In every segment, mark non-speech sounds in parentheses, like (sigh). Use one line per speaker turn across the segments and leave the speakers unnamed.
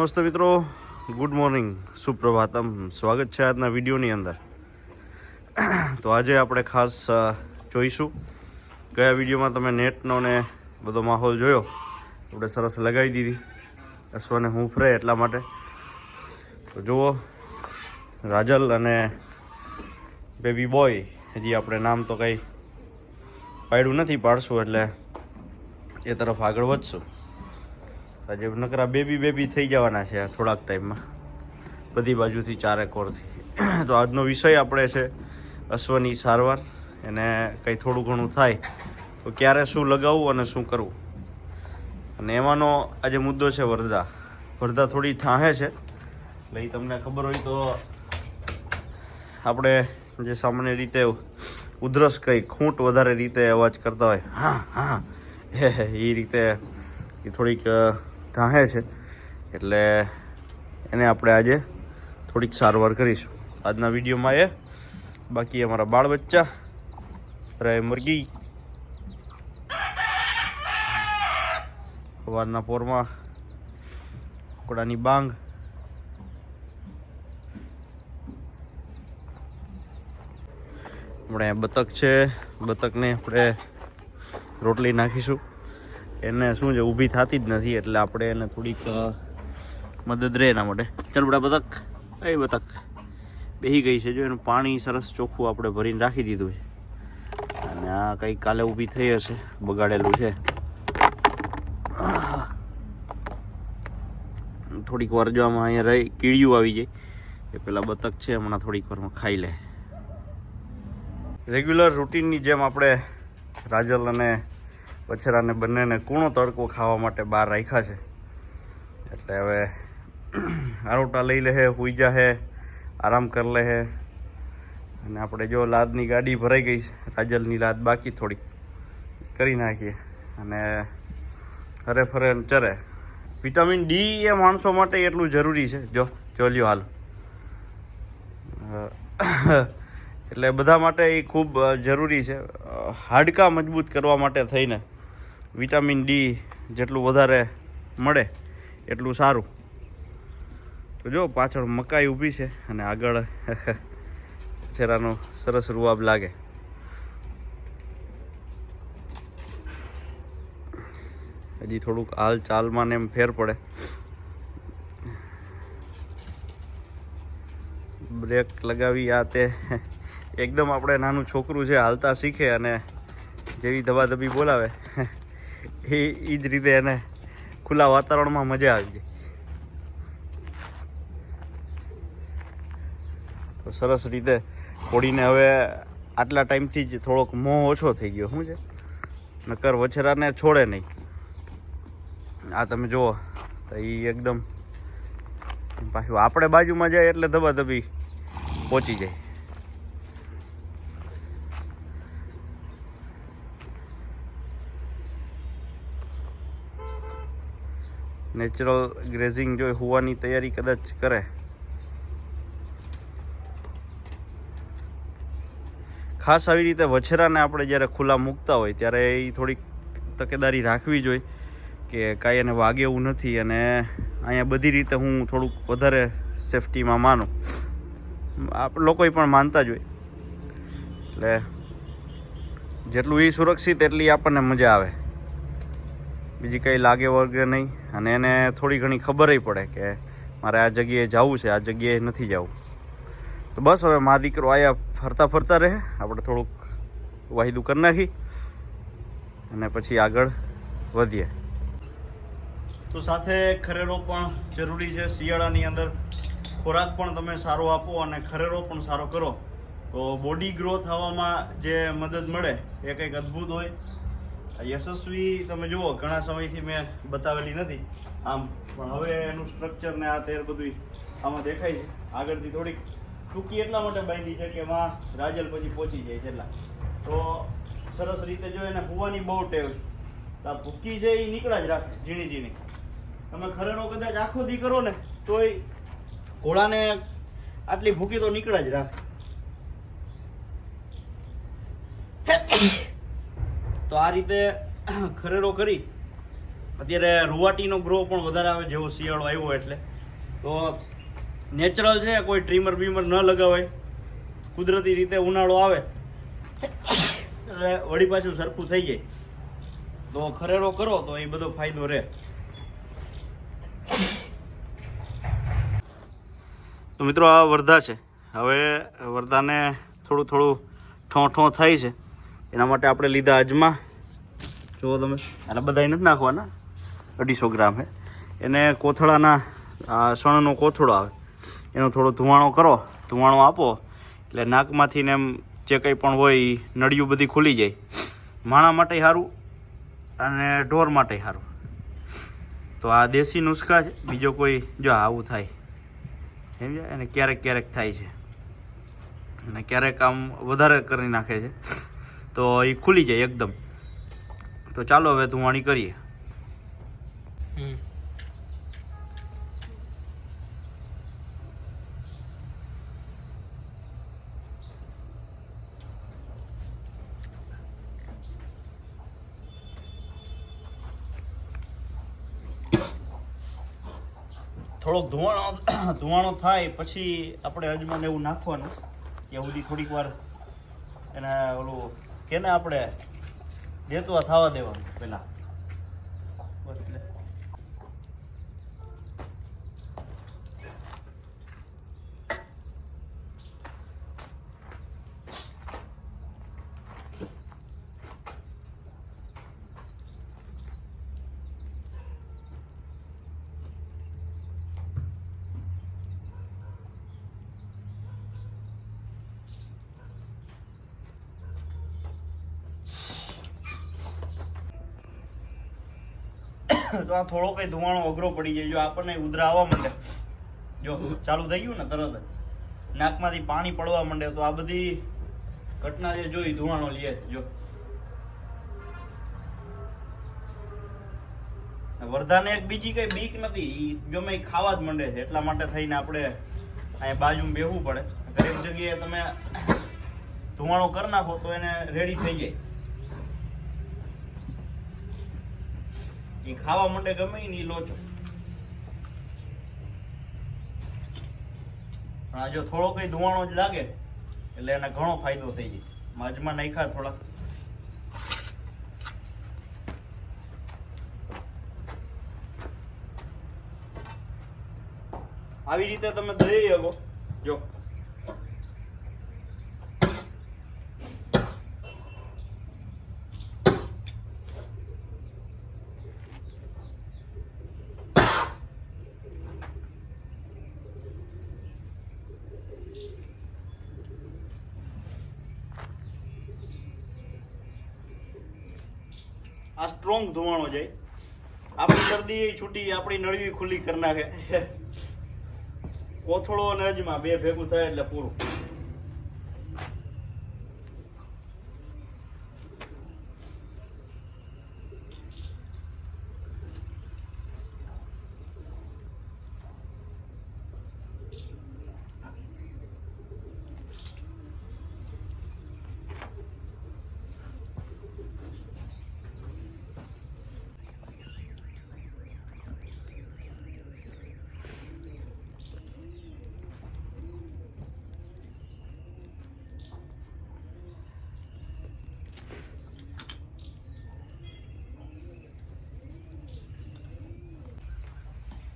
નમસ્તે મિત્રો. Good morning સુપ્રભાતમ. સ્વાગત છે આજના વિડીયોની અંદર. તો આજે આપણે ખાસ જોઈશું. ગયા વિડીયોમાં તમે નેટનો ને બધો માહોલ જોયો? આપણે સરસ લગાવી દીધી. અશ્વને હું ફરે એટલા માટે. તો જુઓ, રાજલ અને બેબી બોય હજી આપણે નામ તો કંઈ પાડ્યું નથી પાડશું, એટલે એ તરફ આગળ વધશું. આજે નકરા બેબી બેબી થઈ જવાના છે થોડાક ટાઈમમાં બધી બાજુથી ચારે કોરથી (clears throat) તો આજનો વિષય આપણે છે અશ્વની સારવાર. એને કંઈ થોડું ઘણું થાય તો ક્યારે શું લગાવવું અને શું કરવું. અને એમાંનો આજે મુદ્દો છે વરદા વરદા થોડી ઠાહે છે. એટલે તમને ખબર હોય તો આપણે જે સામાન્ય રીતે ઉધરસ કંઈ ખૂંટ વધારે રીતે અવાજ કરતા હોય, હા હા એ રીતે એ થોડીક ધાહે છે. એટલે એને આપણે આજે થોડીક સારવાર કરીશું. આજના વિડીયોમાં એ. બાકી અમારા બાળ બચ્ચા રહે મુરગી. સવારના પોરમાં કુકડાની બાંગ. આપણે બતક છે. બતકને આપણે રોટલી નાખીશું. એને શું છે, ઊભી થતી જ નથી, એટલે આપણે એને થોડીક મદદ રહે એના માટે. ચાલ બડા બતક. એ બતક. બેહી ગઈ છે જો, એનું પાણી સરસ ચોખ્ખું આપણે ભરીને રાખી દીધું છે. અને આ કંઈક કાલે ઊભી થઈ હશે, બગાડેલું છે. થોડીક વાર જો આમાં અહીંયા રહી, કીડિયું આવી જાય. એ પેલા બતક છે, હમણાં થોડીક વારમાં ખાઈ લે. રેગ્યુલર રૂટીનની જેમ આપણે રાજલ અને વછેરાને બંનેને કૂણો તડકો ખાવા માટે બહાર રાખ્યા છે. એટલે હવે આરોટા લઈ લે હુઈ જા હે, આરામ કરી લે હે. અને આપણે જો લાદની ગાડી ભરાઈ ગઈ છે, રાજલની લાદ બાકી થોડી કરી નાખીએ. અને હરે ફરે ચરે. વિટામિન ડી એ માણસો માટે એટલું જરૂરી છે. જો, જોલ્યો હાલ. (coughs) એટલે બધા માટે એ ખૂબ જરૂરી છે. હાડકાં મજબૂત કરવા માટે થઈને. વિટામિન ડી જેટલું વધારે મળે એટલું સારું. તો જો, પાછળ મકાઈ ઊભી છે અને આગળ (laughs) છેરાનો સરસ રૂઆબ લાગે. હજી થોડુંક હાલ ચાલમાં ને એમ ફેર પડે. બ્રેક લગાવી આ તે. (laughs) એકદમ આપણે નાનું છોકરું છે, હાલતા શીખે અને જેવી ધબાધબી બોલાવે. (laughs) એ એ જ રીતે એને ખુલ્લા વાતાવરણમાં મજા આવી જાય. તો સરસ રીતે કોળીને હવે આટલા ટાઈમથી જ થોડોક મોહ ઓછો થઈ ગયો. શું છે? નકર વછેરાને છોડે નહીં. આ તમે જુઓ, તો એ એકદમ પાછું આપણે બાજુમાં જાય એટલે ધબાધબી પહોંચી જાય. નેચરલ ગ્રેઝિંગ જો હોવાની તૈયારી કદાચ કરે. ખાસ આવી રીતે વછેરાને આપણે જ્યારે ખુલ્લા મૂકતા હોય, ત્યારે એ થોડીક તકેદારી રાખવી જોઈએ કે કાંઈ એને વાગે એવું નથી અને અહીંયા બધી રીતે હું થોડુંક વધારે સેફટીમાં માનું. આપ લોકોએ પણ માનતા જ હોય. એટલે જેટલું એ સુરક્ષિત, એટલી આપણને મજા આવે. બીજી કંઈ લાગે વર્ગે નહીં. અને એને થોડી ઘણી ખબરય પડે કે મારે આ જગ્યાએ જવું છે, આ જગ્યાએ નથી જવું. તો બસ હવે મા દીકરો આયા ફરતા ફરતા રહે. આપણે થોડુંક વાહિદું કરી નાખી અને પછી આગળ વધીએ. તો સાથે ખરેરો પણ જરૂરી છે. શિયાળાની અંદર ખોરાક પણ તમે સારો આપો અને ખરેરો પણ સારો કરો. તો બોડી ગ્રોથ થવામાં જે મદદ મળે એ કંઈક અદ્ભુત હોય. યશસ્વી તમે જુઓ, ઘણા સમયથી મેં બતાવેલી નથી. આમ, પણ હવે એનું સ્ટ્રક્ચર ને આ તેર બધું આમાં દેખાય છે. આગળથી થોડીક ટૂંકી એટલા માટે બાંધી છે કે એમાં રાજલ પછી પહોંચી જાય છે તો સરસ રીતે જો એને હુવાની બહુ ટેવ છે. આ ભૂકી છે એ નીકળા જ રાખે, ઝીણી ઝીણી. તમે ખરેનો કદાચ આખો દી કરો ને, તોય ઘોડાને આટલી ભૂકી તો નીકળા જ રાખે. તો આ રીતે ખરેરો કરી અત્યારે રૂવાટીનો ગ્રો પણ વધારે આવે જેવો શિયાળો આવ્યો એટલે. તો નેચરલ છે, કોઈ ટ્રીમર બીમર ન લગાવાય. કુદરતી રીતે ઉનાળો આવે, એટલે વળી પાછું સરખું થઈ જાય. તો ખરેરો કરો તો એ બધો ફાયદો રહે. તો મિત્રો આ વર્ધા છે. હવે વર્ધાને થોડું થોડું ઠો ઠો થાય છે. એના માટે આપણે લીધા અજમા. જુઓ તમે, આના બધા નથી નાખવાના. અઢીસો ગ્રામ હે. એને કોથળાના, આ સણનો કોથળો આવે. એનો થોડો ધુવાણો કરો, ધુવાણો આપો. એટલે નાકમાંથી ને એમ જે કંઈ પણ હોય નળિયું બધી ખુલી જાય. માણા માટે સારું અને ઢોર માટે સારું તો આ દેશી નુસ્ખા છે. બીજો કોઈ, જો આવું થાય. સમજ્યા? અને ક્યારેક ક્યારેક થાય છે. અને ક્યારેક આમ વધારે કરી નાખે છે. તો એ ખુલી જાય એકદમ. તો ચાલો હવે ધુવાણી કરીએ. થોડોક ધુવાણો ધુવાણો થાય પછી આપણે અજમાને એવું નાખવાનું. ત્યાં સુધી થોડીક વાર એને ઓલું કેને આપણે દેતવા થવા દેવાનું પેલા બસ લે તો આ થોડો કઈ ધુવાણો અઘરો પડી જાય જો આપણને ઉધરા આવવા માંડે જો, ચાલુ થઈ ગયું ને તરત જ. નાકમાંથી પાણી પડવા માંડે તો આ બધી ઘટના જે જોઈ ધુવાણો લે જો. વર્ધાને એક બીજી કઈ બીક નથી. ઈ ગમે ખાવા જ માંડે છે. એટલા માટે થઈને આપણે અહીંયા બાજુમાં બેહવું પડે. દરેક જગ્યાએ તમે ધુવાણો કરી નાખો તો એને રેડી થઈ જાય. ખાવા માટે ગમે ને એ લોચો પણ આ થોડો કઈ ધુવાણો જ લાગે, એટલે એને ઘણો ફાયદો થઈ જાય. માજમાં નાખ્યા થોડા આવી રીતે તમે દઈ શકો. જો. આ સ્ટ્રોંગ ધુવાણો જાય આપણી શરદી છૂટી આપણી નળવી ખુલ્લી કરી નાખે. (laughs) કોથળો અને અજમા બે ભેગું થાય એટલે પૂરું.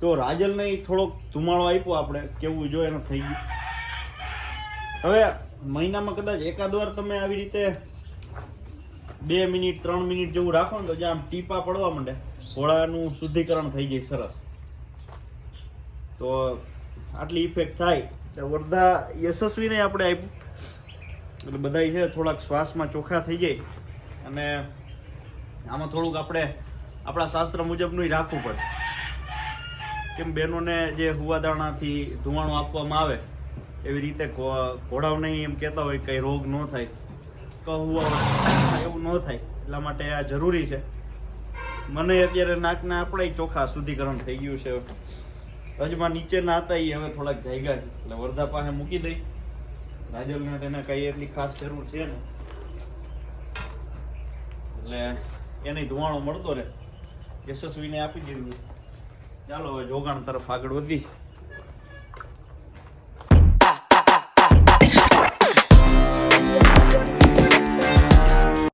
તો રાજલને ઈ થોડોક ધુમાડો આપ્યો આપણે કેવું જો એનું થઈ ગયું. હવે મહિનામાં કદાચ એકાદ વાર તમે આવી રીતે બે મિનિટ ત્રણ મિનિટ જેવું રાખો ને તો જ્યાં આમ ટીપા પડવા માંડે ઘોડાનું શુદ્ધિકરણ થઈ જાય સરસ. તો આટલી ઇફેક્ટ થાય. વર્ધા યશસ્વીને આપણે આપ્યું. એટલે બધાય છે થોડાક શ્વાસમાં ચોખ્ખા થઈ જાય. અને આમાં થોડુંક આપણે આપણા શાસ્ત્ર મુજબનું રાખવું પડે. કેમ બહેનોને જે હુવાદાણાથી ધુવાણું આપવામાં આવે, એવી રીતે ઘોડાઓને એમ કહેતા હોય કંઈ રોગ ન થાય. કહુવા એવું ન થાય, એટલા માટે આ જરૂરી છે. મને અત્યારે નાકના આપણે ચોખા શુદ્ધિકરણ થઈ ગયું છે. હજમાં નીચે ના હતા એ હવે થોડાક જાયગા છે. એટલે વરદા પાસે મૂકી દઈ. રાજલને તેને કંઈ એટલી ખાસ જરૂર છે ને એટલે એને ધુવાણો મળતો રહે. યશસ્વીને આપી દીધું. ચાલો જોગાણ તરફ આગળ વધી.